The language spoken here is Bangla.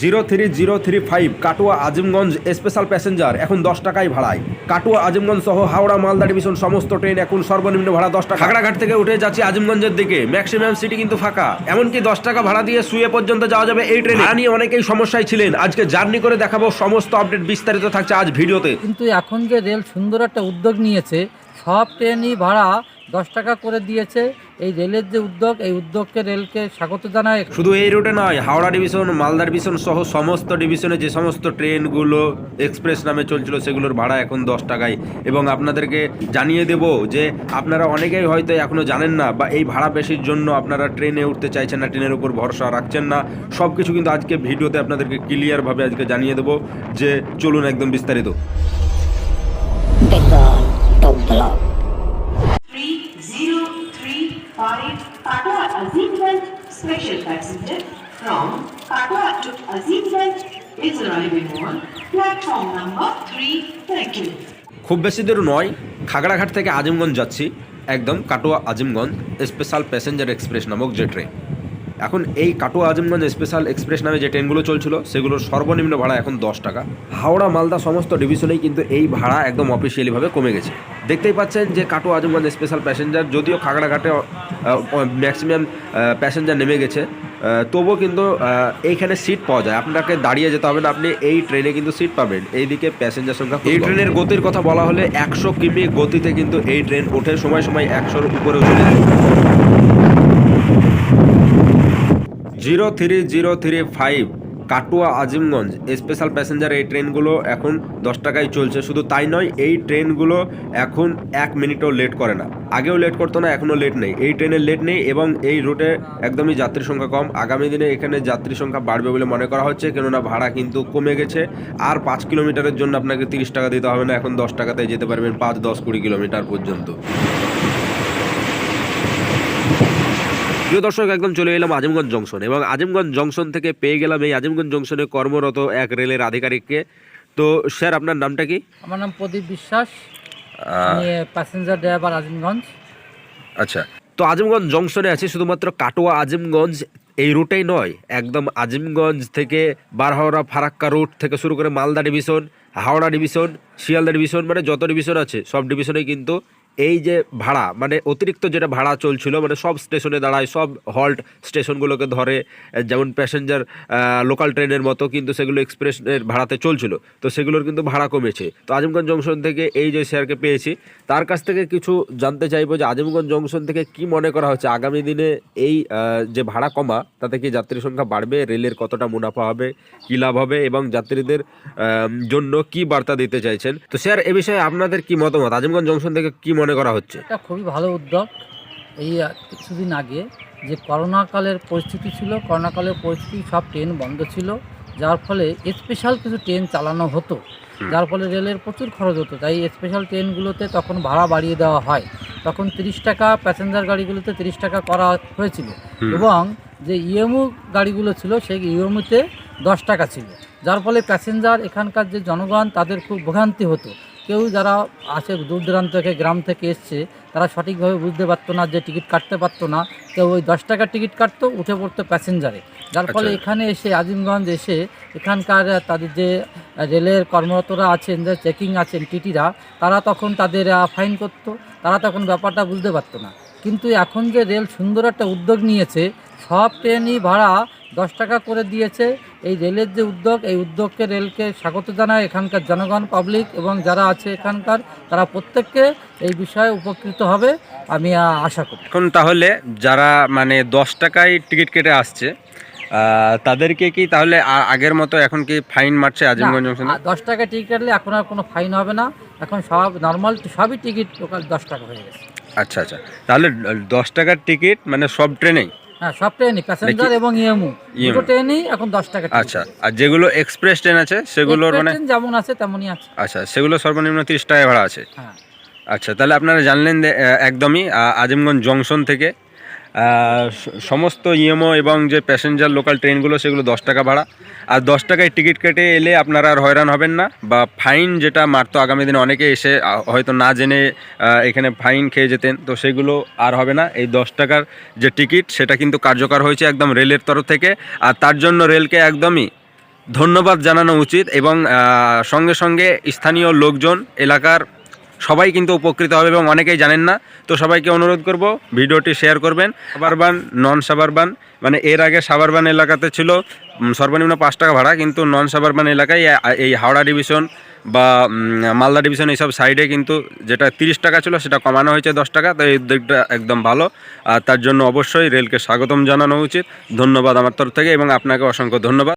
Zero three zero three five Katwa Azimganj special passenger এখন দশ টাকায় ভাড়ায়। কাটুয়া আজিমগঞ্জ সহ হাওড়া মালদা ডিভিশন সমস্ত ট্রেন এখন সর্বনিম্ন ভাড়া দশ টাকা। খাগড়াঘাট থেকে উঠে যাচ্ছি আজিমগঞ্জের দিকে। ম্যাক্সিমাম সিটি কিন্তু ফাঁকা। এমনকি দশ টাকা ভাড়া দিয়ে শুয়ে পর্যন্ত যাওয়া যাবে এই ট্রেনে নিয়ে অনেকেই সমস্যায় ছিলেন। আজকে জার্নি করে দেখাবো সমস্ত আপডেট বিস্তারিত থাকছে আজ ভিডিওতে। কিন্তু এখন যে রেল সুন্দর একটা উদ্যোগ নিয়েছে। সব ট্রেনই ভাড়া দশ টাকা করে দিয়েছে। এই রেলের যে উদ্যোগ এই উদ্যোগকে রেলকে স্বাগত জানায় শুধু এই রুটে নয় হাওড়া ডিভিশন মালদা ডিভিশন সহ সমস্ত ডিভিশনে যে সমস্ত ট্রেনগুলো এক্সপ্রেস নামে চলছিল সেগুলোর ভাড়া এখন দশ টাকায়। এবং আপনাদেরকে জানিয়ে দেব যে আপনারা অনেকেই হয়তো এখনও জানেন না বা এই ভাড়া বেশির জন্য আপনারা ট্রেনে উঠতে চাইছেন না ট্রেনের উপর ভরসা রাখছেন না। সব কিছু কিন্তু আজকে ভিডিওতে আপনাদেরকে ক্লিয়ারভাবে আজকে জানিয়ে দেবো যে চলুন একদম বিস্তারিত। Is platform number 3. Thank খুব বেশি দূর নয়, খাগড়াঘাট থেকে আজিমগঞ্জ যাচ্ছি, একদম Katwa Azimganj special passenger express নামক যে ট্রেন এখন এই কাটোয়া আজিমগঞ্জ স্পেশাল এক্সপ্রেস নামে যে ট্রেনগুলো চলছিল সেগুলোর সর্বনিম্ন ভাড়া এখন দশ টাকা। হাওড়া মালদা সমস্ত ডিভিশনেই কিন্তু এই ভাড়া একদম অফিসিয়ালিভাবে কমে গেছে। দেখতেই পাচ্ছেন যে কাটোয়া আজিমগঞ্জ স্পেশাল প্যাসেঞ্জার যদিও খাগড়াঘাটে ম্যাক্সিমাম প্যাসেঞ্জার নেমে গেছে তবুও কিন্তু এইখানে সিট পাওয়া যায়। আপনাকে দাঁড়িয়ে যেতে হবে না আপনি এই ট্রেনে কিন্তু সিট পাবেন। এইদিকে প্যাসেঞ্জার সংখ্যা এই ট্রেনের গতির কথা বলা হলে একশো কিমি গতিতে কিন্তু এই ট্রেন ওঠে সময় সময় একশোর উপরেও চলে যায়। Zero three zero three five Katwa Azimganj special passenger এই ট্রেনগুলো এখন দশ টাকায় চলছে। শুধু তাই নয়, এই ট্রেনগুলো এখন এক মিনিটও লেট করে না। আগেও লেট করতো না, এখনও লেট নেই। এই ট্রেনের লেট নেই এবং এই রুটে একদমই যাত্রী সংখ্যা কম। আগামী দিনে এখানে যাত্রী সংখ্যা বাড়বে বলে মনে করা হচ্ছে, কেননা ভাড়া কিন্তু কমে গেছে। আর পাঁচ কিলোমিটারের জন্য আপনাকে তিরিশ টাকা দিতে হবে না, এখন দশ টাকাতে যেতে পারবেন পাঁচ দশ কুড়ি কিলোমিটার পর্যন্ত। প্রিয় দর্শক একদম চলে এলাম আজিমগঞ্জ জংশন এবং আজিমগঞ্জ জংশন থেকে পেয়ে গেলাম এই আজিমগঞ্জ জংশনে কর্মরত এক রেলের আধিকারিককে। তো স্যার আপনার নামটা কি? আমার নাম প্রদীপ বিশ্বাস প্যাসেঞ্জার ড্রাইভার আজিমগঞ্জ। আচ্ছা তো আজিমগঞ্জ জংশনে আছে শুধুমাত্র কাটোয়া আজিমগঞ্জ এই রুটেই নয় একদম আজিমগঞ্জ থেকে বারহাওড়া ফারাক্কা রুট থেকে শুরু করে Malda division Howrah division Sealdah division মানে যত ডিভিশন আছে সব ডিভিশনেই কিন্তু এই যে ভাড়া মানে অতিরিক্ত যেটা ভাড়া চলছিল মানে সব স্টেশনে দাঁড়ায়, সব হল্ট স্টেশনগুলোকে ধরে যেমন প্যাসেঞ্জার লোকাল ট্রেনের মতো কিন্তু সেগুলো এক্সপ্রেসের ভাড়াতে চলছিল। তো সেগুলোর কিন্তু ভাড়া কমেছে। তো আজিমগঞ্জ জংশন থেকে এই যে শেয়ারকে পেয়েছি, তার কাছ থেকে কিছু জানতে চাইব যে আজিমগঞ্জ জংশন থেকে কি মনে করা হচ্ছে? আগামী দিনে এই যে ভাড়া কমা, তাতে কি যাত্রী সংখ্যা বাড়বে? রেলের কতটা মুনাফা হবে? কী লাভ হবে? এবং যাত্রীদের জন্য কি বার্তা দিতে চাইছেন? তো স্যার, এ বিষয়ে আপনাদের কি মতামত? আজিমগঞ্জ জংশন থেকে কি করা হচ্ছে? এটা খুবই ভালো উদ্যোগ। এই কিছুদিন আগে যে করোনাকালের পরিস্থিতি ছিল করোনাকালের পরিস্থিতি সব ট্রেন বন্ধ ছিল। যার ফলে স্পেশাল কিছু ট্রেন চালানো হতো। যার ফলে রেলের প্রচুর খরচ হতো। তাই স্পেশাল ট্রেনগুলোতে তখন ভাড়া বাড়িয়ে দেওয়া হয়। তখন তিরিশ টাকা প্যাসেঞ্জার গাড়িগুলোতে তিরিশ টাকা করা হয়েছিল। এবং যে ইএমউ গাড়িগুলো ছিল সেই ইএমউতে দশ টাকা ছিল। যার ফলে প্যাসেঞ্জার এখানকার যে জনগণ তাদের খুব ভোগান্তি হতো। কেউ যারা আসে দূর দূরান্ত থেকে গ্রাম থেকে এসছে তারা সঠিকভাবে বুঝতে পারতো না যে টিকিট কাটতে পারতো না। কেউ ওই দশ টাকার টিকিট কাটতো উঠে পড়তো প্যাসেঞ্জারে। যার ফলে আচ্ছা। এখানে এসে আজিমগঞ্জ এসে এখানকার তাদের যে রেলের কর্মরতরা আছেন যে চেকিং আছেন টিটিরা তারা তখন তাদের ফাইন করতো। তারা তখন ব্যাপারটা বুঝতে পারতো না। কিন্তু এখন যে রেল সুন্দর একটা উদ্যোগ নিয়েছে সব ট্রেনই ভাড়া দশ টাকা করে দিয়েছে। এই রেলের যে উদ্যোগ এই উদ্যোগকে রেলকে স্বাগত জানায় এখানকার জনগণ পাবলিক এবং যারা আছে এখানকার তারা প্রত্যেককে এই বিষয়ে উপকৃত হবে আমি আশা করি। এখন তাহলে যারা মানে দশ টাকায় টিকিট কেটে আসছে তাদেরকে কি তাহলে আগের মতো এখন কি ফাইন মারছে আজিমগঞ্জ জংশনে? দশ টাকা টিকিট কাটলে এখন আর কোনো ফাইন হবে না। এখন সব নর্মাল সবই টিকিট লোকাল দশ টাকা হয়ে গেছে। আচ্ছা আচ্ছা। তাহলে দশ টাকার টিকিট মানে সব ট্রেনেই? হ্যাঁ সব ট্রেনই প্যাসেঞ্জার এবং ইএমউ দুটো ট্রেনই এখন দশ টাকা আচ্ছা আর যেগুলো এক্সপ্রেস ট্রেন আছে সেগুলোর মানে যেমন আছে তেমনই আছে। আচ্ছা সেগুলো সর্বনিম্ন তিরিশ টাকা ভাড়া আছে। হ্যাঁ। আচ্ছা তাহলে আপনারা জানলেন একদমই আজিমগঞ্জ জংশন থেকে সমস্ত ইএমও এবং যে প্যাসেঞ্জার লোকাল ট্রেনগুলো সেগুলো দশ টাকা ভাড়া। আর দশ টাকায় টিকিট কেটে এলে আপনারা আর হয়রান হবেন না বা ফাইন যেটা মারতো আগামী দিনে অনেকে এসে হয়তো না জেনে এখানে ফাইন খেয়ে যেতেন। তো সেগুলো আর হবে না। এই দশ টাকার যে টিকিট, সেটা কিন্তু কার্যকর হয়েছে একদম রেলের তরফ থেকে। আর তার জন্য রেলকে একদমই ধন্যবাদ জানানো উচিত এবং সঙ্গে সঙ্গে স্থানীয় লোকজন, এলাকার সবাই কিন্তু উপকৃত হবে এবং অনেকেই জানেন না। তো সবাইকে অনুরোধ করব, ভিডিওটি শেয়ার করবেন। সাবারবান নন সাবারবান মানে এর আগে সাবারবান এলাকাতে ছিল সর্বনিম্ন পাঁচ টাকা ভাড়া, কিন্তু নন সাবারবান এলাকায় এই হাওড়া ডিভিশন বা মালদা ডিভিশন এইসব সাইডে কিন্তু যেটা তিরিশ টাকা ছিল, সেটা কমানো হয়েছে দশ টাকা। তো এই উদ্যোগটা একদম ভালো। আর তার জন্য অবশ্যই রেলকে স্বাগতম জানানো উচিত। ধন্যবাদ আমার তরফ থেকে এবং আপনাকে অসংখ্য ধন্যবাদ।